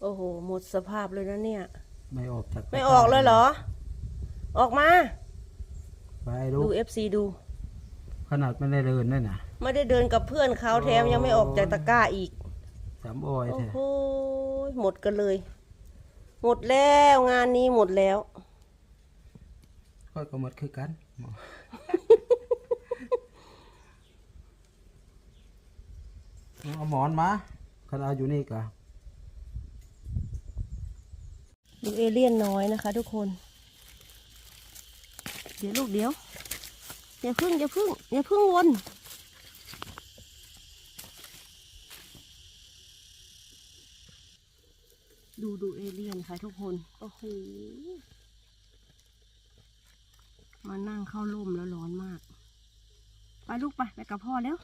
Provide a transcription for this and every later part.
โอ้โห หมดสภาพเลยนะเนี่ย ไม่ออกจากไม่ออกเลยเหรอ ออกมา ไปดูดูเอฟซีดู ขนาดไม่ได้เดินด้วยนะ ไม่ได้เดินกับเพื่อนเขาแถมยังไม่ออกจากตะกร้าอีก สามออยโอ้แท้โหหมดกันเลย หมดแล้วงานนี้หมดแล้วค่อยก็หมดคือกันหมอเอาหมอนมาขนาดอยู่นี่ก็ ดูเอเลี่ยนน้อยนะคะ ทุกคน เดี๋ยวลูกเดี๋ยวอย่าพึ่งอย่าพึ่งอย่าพึ่งวนดูดูเอเลี่ยนค่ะทุกคน โอ้โห มานั่งเข้าร่มแล้วร้อนมาก ไปลูกไป ไปกับพ่อแล้ว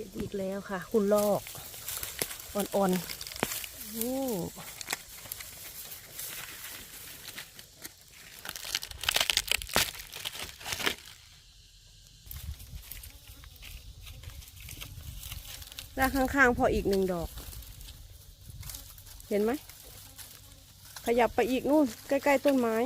เห็นอีกแล้วค่ะ คุณลอก อ่อนๆโอด้านข้างๆ พออีกหนึ่งดอก เห็นไหม ขยับไปอีกนู่น ใกล้ ๆ ต้นไม้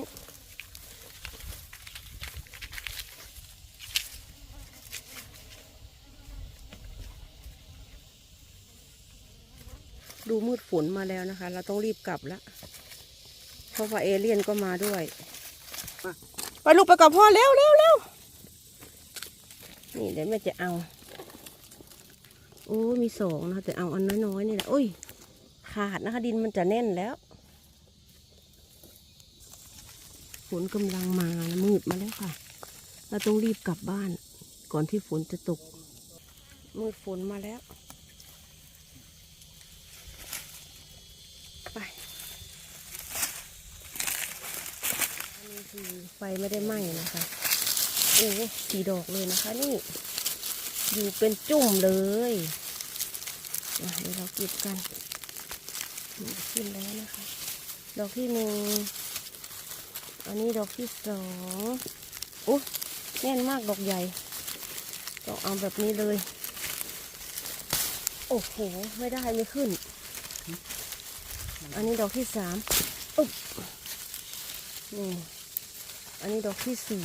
ดูมืดฝนมาแล้วนะคะ เราต้องรีบกลับล้วเพราะว่าเอเลี่ยนก็มาด้วย ไปลูกไปกับพ่อเร็วเร็วเร็วนี่เดี๋ยวแม่จะเอา โอ้มีสองนะคะแต่เอาอันน้อยๆนี่แหละโอ้ย ขาดนะคะ ดินมันจะแน่นแล้วฝนกำลังมานะมืดมาแล้วค่ะ เราต้องรีบกลับบ้าน ก่อนที่ฝนจะตก มืดฝนมาแล้ว ไป อันนี้ คือไฟไม่ได้ไหม้นะคะ โอ้สีดอกเลยนะคะ นี่ อยู่เป็นจุ่มเลยเดี๋ยวเราเก็บกันขึ้นแล้วนะคะ ดอกที่หนึ่งอันนี้ดอกที่สองโอ้แน่นมากดอกใหญ่ต้องเอาแบบนี้เลย โอ้โห ไม่ได้ไม่ขึ้น อันนี้ดอกที่สามอุ๊บนี่ อันนี้ดอกที่สี่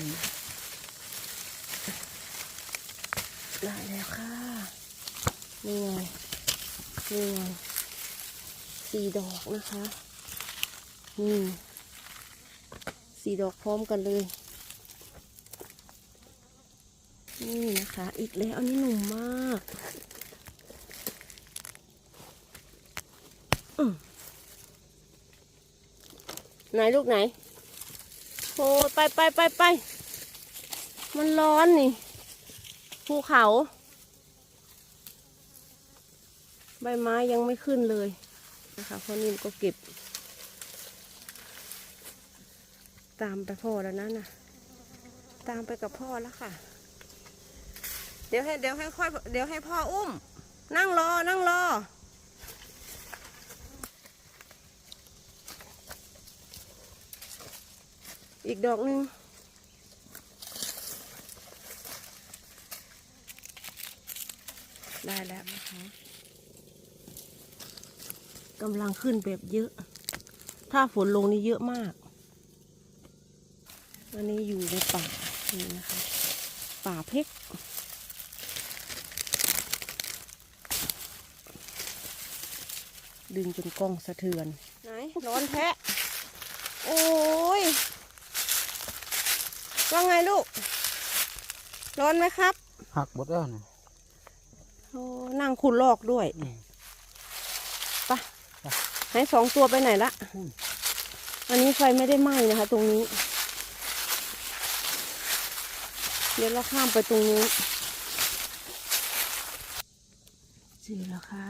ได้แล้วค่ะนี่ไงนี่ไงสี่ดอกนะคะนี่สี่ดอกพร้อมกันเลย นี่นะคะ อีกแล้วอันนี้หนุ่มมากไหนลูกไหน โอ้ยไปไปไปไป มันร้อนนี่ ภูเขา ใบไม้ยังไม่ขึ้นเลยนะคะพ่อนิ่มก็เก็บ ตามไปพ่อแล้วนะน่ะตามไปกับพ่อแล้วค่ะ เดี๋ยวให้เดี๋ยวให้ค่อยเดี๋ยวให้พ่ออุ้ม นั่งรอนั่งรอ อีกดอกหนึ่งได้แล้วนะคะกำลังขึ้นแบบเยอะ ถ้าฝนลงนี่เยอะมาก อันนี้อยู่ในป่า นี่นะคะ ป่าเพกดึงจนกล้องสะเทือน ไหน ร้อนแทะโอ้ย ว่าไงลูก ร้อนไหมครับ หักหมดแล้วนะโอ้นั่งคุณลอกด้วยอืมไปะไหนสองตัวไปไหนละอืมอันนี้ไฟไม่ได้ไหม้นะคะ ตรงนี้ เดี๋ยวเราข้ามไปตรงนี้เจอแล้วค่ะ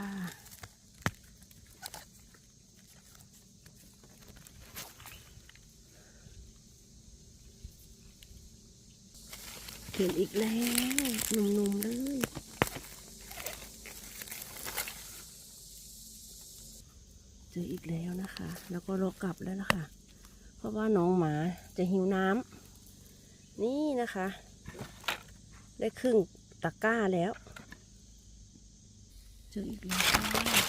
เห็นอีกแล้วหนุ่มๆเลยเจออีกแล้วนะคะ แล้วก็รอกลับแล้วนะคะ เพราะว่าน้องหมาจะหิวน้ำนี่นะคะ ได้ครึ่งตะกร้าแล้ว เจออีกแล้วค่ะ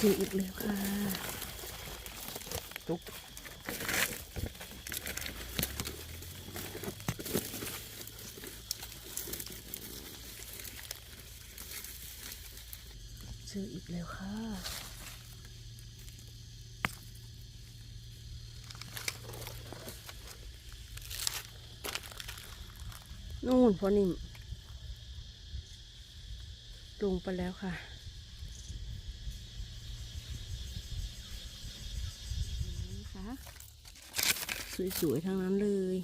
เจออีกแล้วค่ะตุ๊กเจออีกแล้วค่ะนู่นพอนิ่มลงไปแล้วค่ะ นี่ค่ะ สวยๆทั้งนั้นเลย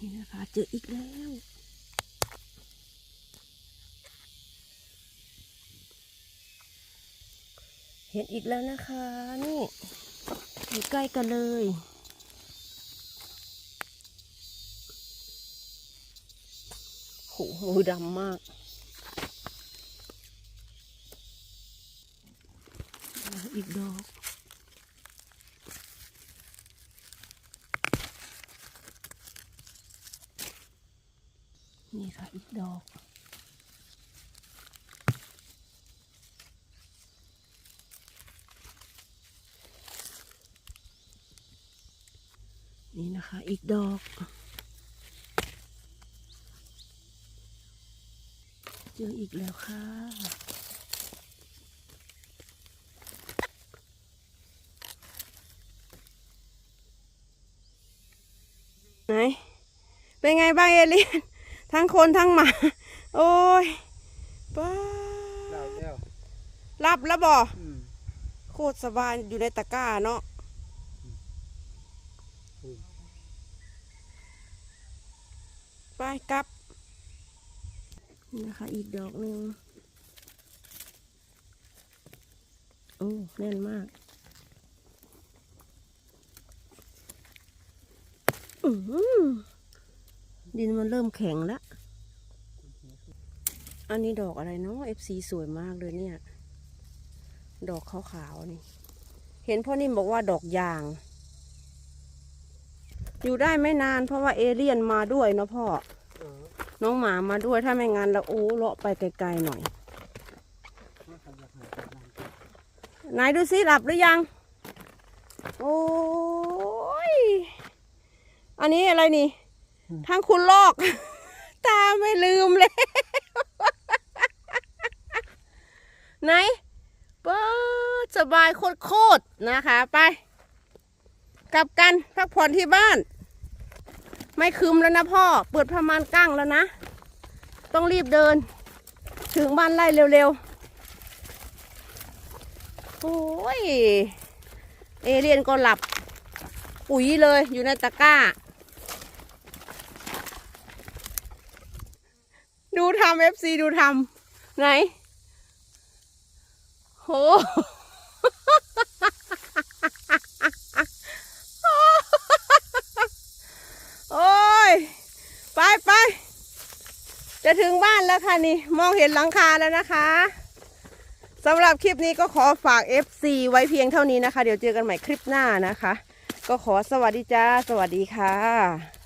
นี่นะคะเจออีกแล้ว ห็นอีกแล้วนะคะ นี่อยู่ใกล้กันเลย โหมือดำมาก อีกดอกนี่ค่ะอีกดอก นี่นะคะ อีกดอก เจออีกแล้วค่ะ ไหน เป็นไงบ้างเอเลียน ทั้งคนทั้งหมา โอ้ยป้าแล้วแล้วรับแล้วบ่อืมโคตรสบายอยู่ในตะกร้าเนาะ อืม ไปกลับนะคะอีกดอกหนึ่งโอ้แน่นมากดินมันเริ่มแข็งแล้ว อันนี้ดอกอะไรเนาะ FC สวยมากเลยเนี่ย ดอกขาวๆนี่ เห็นพ่อนิ่มบอกว่าดอกยาง อยู่ได้ไม่นานเพราะว่าเอเลี่ยนมาด้วยเนาะพ่อเออน้องหมามาด้วยถ้าไม่งั้นแล้วโอ้เลาะไปไกลๆหน่อยมาขยับหน่อยขยับหน่อยไหนดูซิหลับหรือยัง โอ้ย อันนี้อะไรนี่ ทั้งคุณลอก ตาไม่ลืมเลย ไหนเปิดสบายโคตรๆนะคะ ไป กลับกันพักผ่อนที่บ้าน ไม่คืมแล้วนะพ่อ เปิดประมาณกั้งแล้วนะ ต้องรีบเดิน ถึงบ้านไล่เร็วๆ โอ้ย เอเลียนก็หลับ ปุ๋ยเลยอยู่ในตะกร้า ดูทำเอฟซีดูทำไหนโห โอ้ย ไปไป จะถึงบ้านแล้วค่ะนี่ มองเห็นหลังคาแล้วนะคะสำหรับคลิปนี้ก็ขอฝาก FC ไว้เพียงเท่านี้นะคะ เดี๋ยวเจอกันใหม่คลิปหน้านะคะ ก็ขอสวัสดีจ้า สวัสดีค่ะ